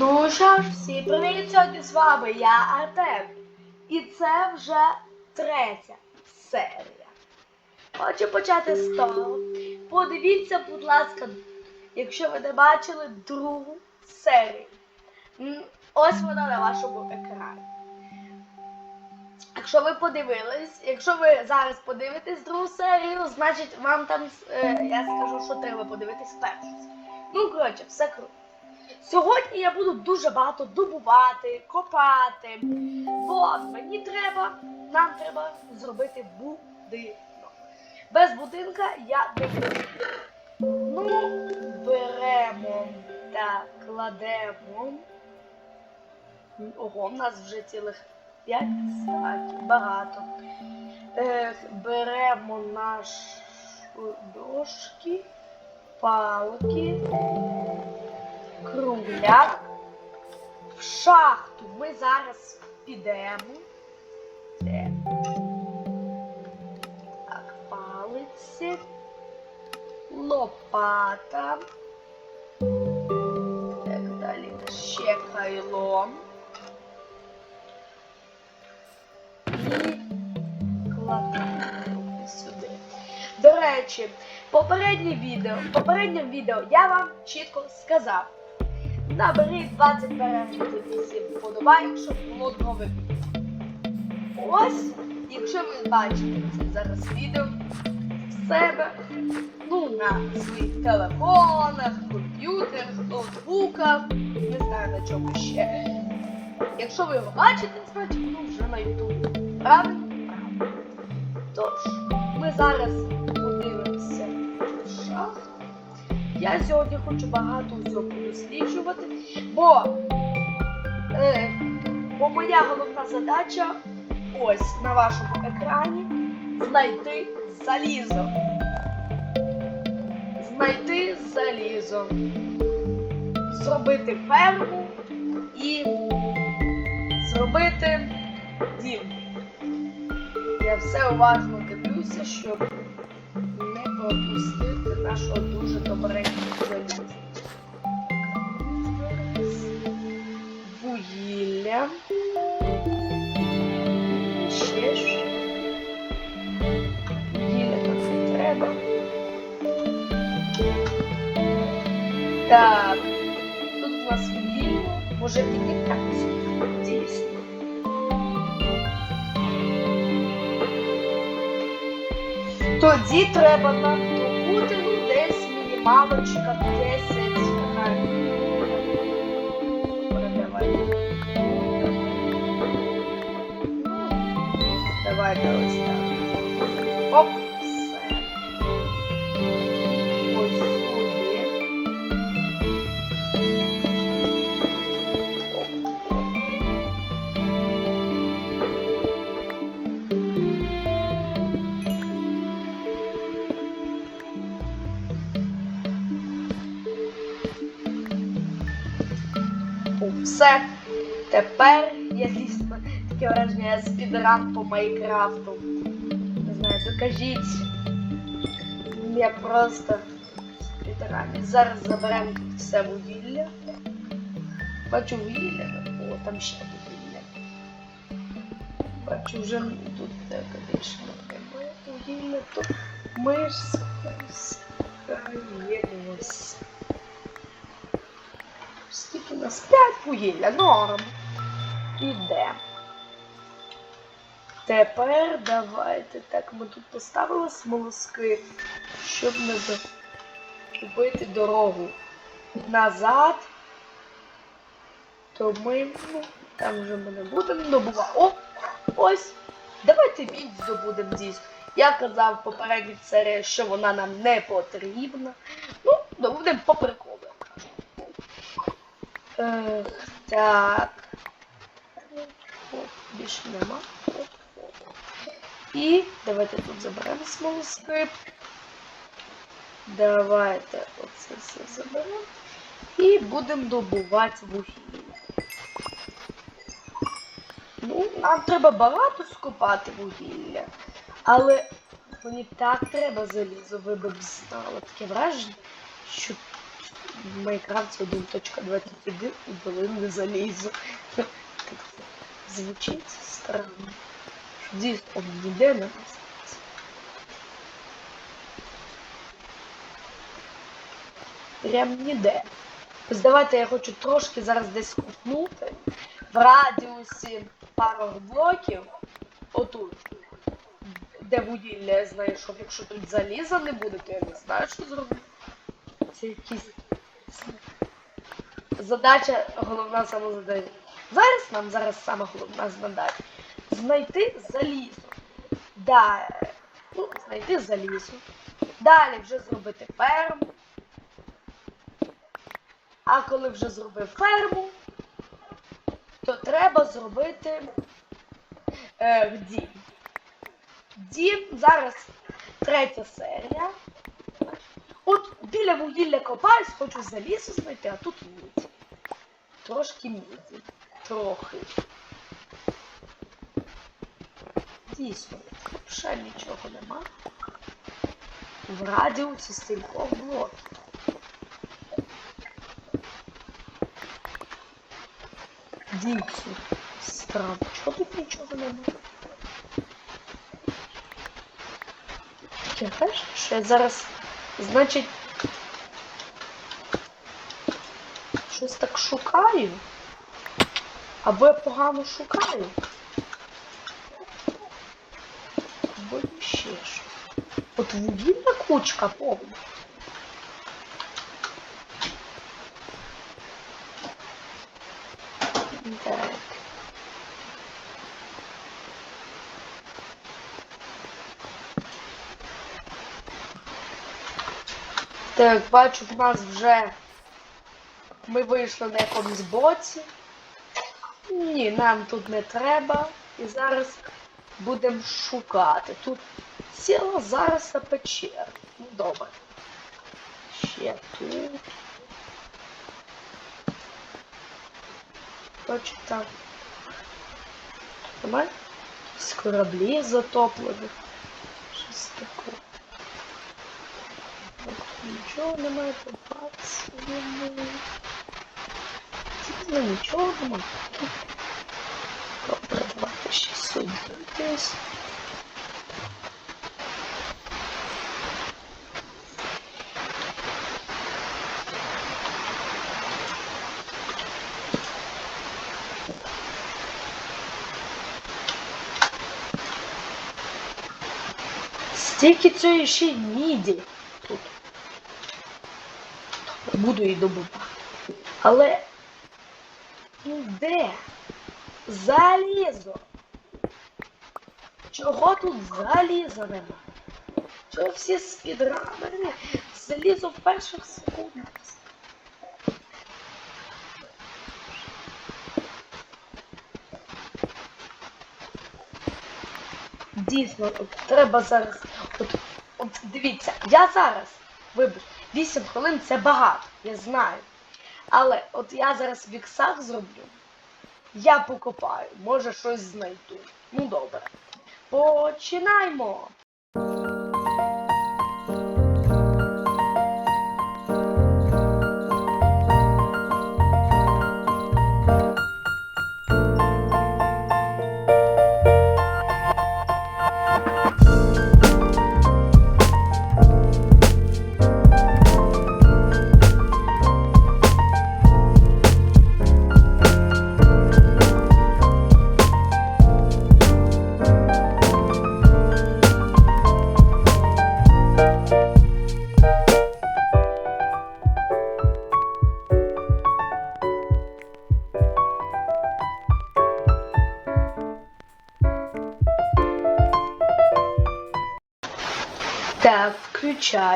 Ну що ж, всі привіт сьогодні з вами я Артем. І це вже третя серія. Хочу почати з того. Подивіться, будь ласка, якщо ви не бачили другу серію. Ось вона на вашому екрані. Якщо ви подивились, якщо ви зараз подивитесь другу серію, значить вам там е, я скажу, що треба подивитись першу. Ну, коротше, все круто. Сьогодні я буду дуже багато добувати, копати. Бо мені треба, нам треба зробити будинок. Без будинка я не буду. Ну, беремо та кладемо. Ого, в нас вже цілих 5 стаків, багато. Е, беремо наші дошки, палки кругляк. В шахту ми зараз підемо. Це. Так, палиці. Лопата. Так, далі ще кайло. До речі, попереднє відео, в попередньому відео я вам чітко сказав. Наберіть 20 переглядів 7 вподобайок, щоб було нове відео. Ось, якщо ви бачите це зараз відео в себе, ну, на своїх телефонах, комп'ютерах, ноутбуках, не знаю на чому ще. Якщо ви його бачите, значить ну вже на Ютубі. Правильно? Правильно. Тож, ми зараз Я сьогодні хочу багато всього досліджувати, бо, е, бо моя головна задача ось на вашому екрані знайти залізо. Знайти залізо. Зробити ферму і зробити дім. Я все уважно дивлюся, щоб не пропустити нашого дуже добренького заліза. Вугілля. Ще що. Вугілля нам не треба. Так. Тут у нас вугілля. Може підніматися. Дійсно. Тоді треба нам добути ну, десь мінімалочка 10 грамів. Давай. Давайте ось так. Оп, все. Тепер я дійсно таке враження я спідран по Майнкрафту. Не знаю, докажіть. Я просто спідран. Зараз заберемо тут все вугілля. Бачу вугілля. О, там ще вугілля. Бачу вже тут немає вугілля, то ми ж скаємось. Нас 5 вугілля, норм. Іде. Тепер давайте. Так, ми тут поставили смолоски, щоб не зробити дорогу назад. То ми, ну, там вже ми не будемо добувати. О! Ось! Давайте мідь здобудемо дійсно. Я казав попередній серії, що вона нам не потрібна. Ну, добудемо по приколу. Ех, так. Більше нема. І давайте тут заберемо смолоскип. Давайте оце все заберемо. І будемо добувати вугілля. Ну, нам треба багато скопати вугілля. Але мені так треба залізо, ви б знали. Таке враження, що в Майнкрафті 1.21 удали не залізу. Так це звучить странно. Що дійсно ніде не нас. Прям ніде. Ось давайте я хочу трошки зараз десь купнути в радіусі пару блоків. Отут. Де вугілля я знайшов. Якщо тут заліза не буде, то я не знаю, що зробити. Це якісь. Задача головна самозадача. Зараз нам зараз саме головна задача. Знайти залізо. Далі. Ну, знайти залізо. Далі вже зробити ферму. А коли вже зробив ферму, то треба зробити е, дім. Дім зараз третя серія. От біля вугілля копаюсь, хочу залізо знайти, а тут мідь. Трошки міді. Трохи. Дійсно, ще нічого нема. В радіусі стількох блоків. Дійсно. Странно. Чого тут нічого нема? Я теж, що я зараз, значить, щось так шукаю. Або я погано шукаю. Або ще щось. От вугільна кучка повна. Так. Так, бачу, в нас вже ми вийшли на якомусь боці. Ні, нам тут не треба. І зараз будемо шукати. Тут ціла зараз печера. Ну, добре. Ще тут. Точно так. Давай. З кораблі затоплені. Щось таке. Нічого немає попатися. Дійсно, нічого немає. Добре, давайте ще сюди десь. Стільки цієї ще й тут. Буду її добувати. Але ну де? Залізо. Чого тут заліза нема? Чого всі спідранери? Залізо в перших секундах. Дійсно, треба зараз. От, от дивіться, я зараз, вибач, 8 хвилин це багато, я знаю. Але от я зараз в іксах зроблю. Я покопаю, може щось знайду. Ну добре. Починаймо.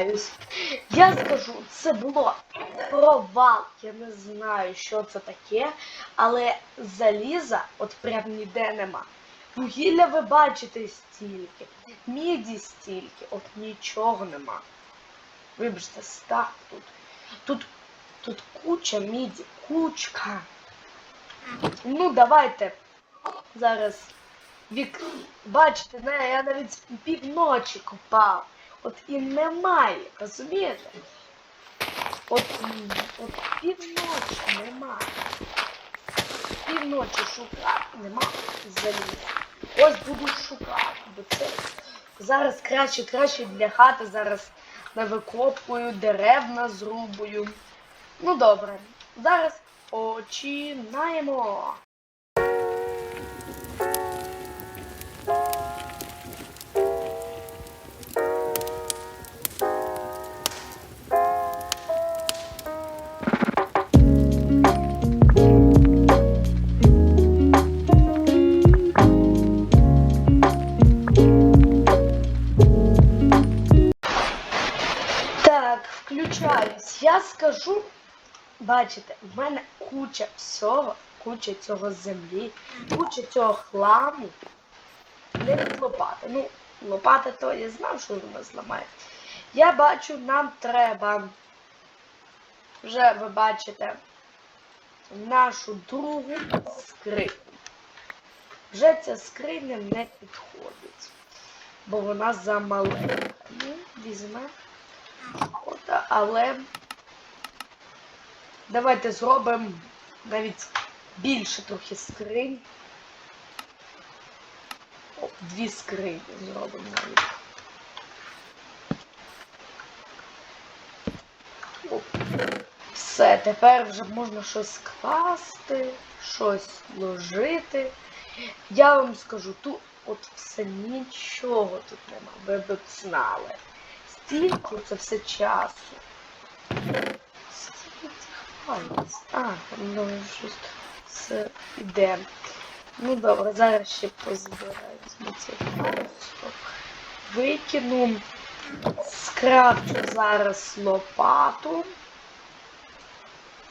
Включаюсь. Я скажу, це було провал. Я не знаю, що це таке, але заліза от прям ніде нема. Вугілля ви бачите стільки, міді стільки, от нічого нема. Вибачте, стак тут. Тут, тут куча міді, кучка. Ну, давайте зараз вік. Бачите, не, я навіть півночі копав. От і немає, розумієте? От, от півночі нема. Півночі шукати нема заліза. Ось буду шукати, бо це зараз краще, краще для хати зараз навикопую, дерев назрубую. Ну добре, зараз починаємо. Я скажу, бачите, в мене куча всього, куча цього землі, куча цього хламу. Не від лопати. Ну, лопата то я знав, що вона зламає. Я бачу, нам треба. Вже ви бачите нашу другу скриню. Вже ця скриня не підходить, бо вона замаленька. Ну, візьмемо. От, але давайте зробимо навіть більше трохи скринь. О, дві скрині зробимо навіть. Все, тепер вже можна щось класти, щось ложити. Я вам скажу, тут от все нічого тут нема. Ви б знали. Стільки це все часу. Стільки. А, ну щось все йде. Ну добре, зараз ще позбирають ми цих паличок. Викину. Скрафчу зараз лопату.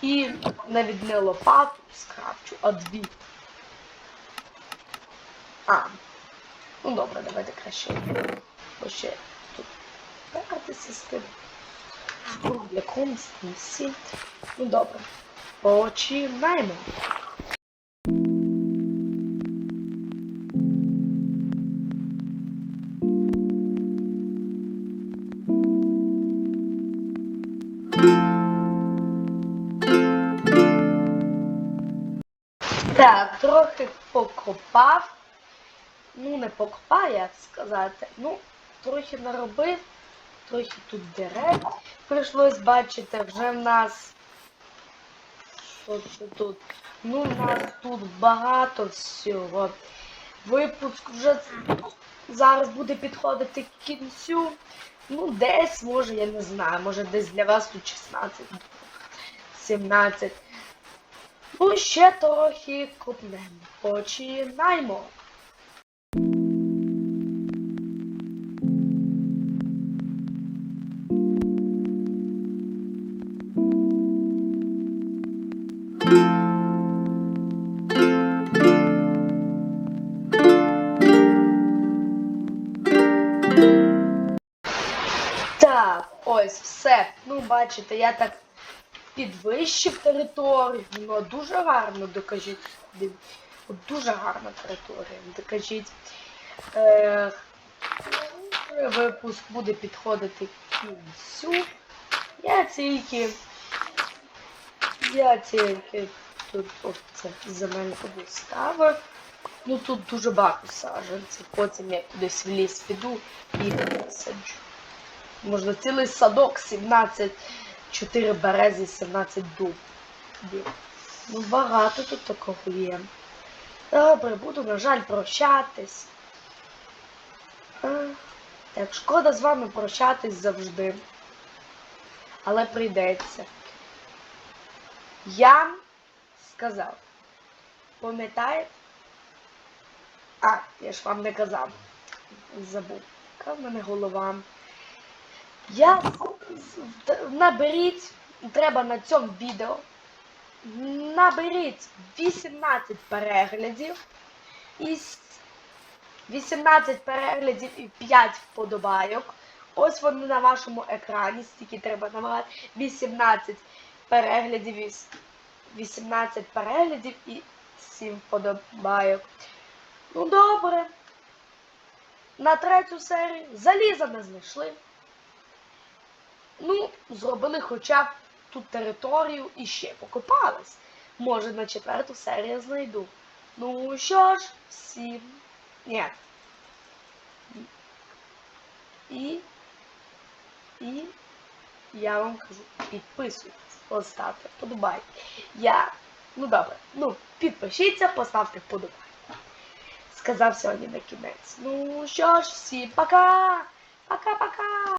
І навіть не лопату скрафчу, а дві. А. Ну добре, давайте краще. Бо ще тут пиратися з тим. Якомусь місці. Ну добре. Починаємо. Так, трохи покопав. Ну, не покопав, як сказати. Ну, трохи наробив, трохи тут дерев. Прийшлось бачити, вже в нас. Що це тут? Ну, в нас тут багато всього. Випуск вже зараз буде підходити к кінцю. Ну, десь, може, я не знаю, може десь для вас тут 16, 17. Ну, ще трохи купнемо. Починаємо. Бачите, я так підвищив територію. Ну, дуже гарно докажіть. Дуже гарна територія. Докажіть. Е, випуск буде підходити кінцю. Я тільки. Я тільки тут оце земельку ставив. Ну тут дуже багато саджанців. Потім я кудись в ліс піду і висаджу. Можна цілий садок, 17, 4 берези, 17 дуб. Дуб. Ну, багато тут такого є. Добре, буду, на жаль, прощатись. Так, шкода з вами прощатись завжди. Але прийдеться. Я сказав. Пам'ятаєте? А, я ж вам не казав. Забув. Яка в мене голова. Я наберіть, треба на цьому відео. Наберіть 18 переглядів. І 18 переглядів і 5 вподобайок. Ось вони на вашому екрані, стільки треба набрати. 18 переглядів і 18 переглядів і 7 вподобайок. Ну добре. На третю серію заліза не знайшли. Ну, зробили хоча б тут територію і ще покопались. Може на четверту серію знайду. Ну що ж, всім. Ні. І. І. Я вам кажу, підписуйтесь, поставте вподобайки. Я. Ну добре, ну, підпишіться, поставте вподобайки. Сказав сьогодні на кінець. Ну що ж, всім пока! Пока-пока!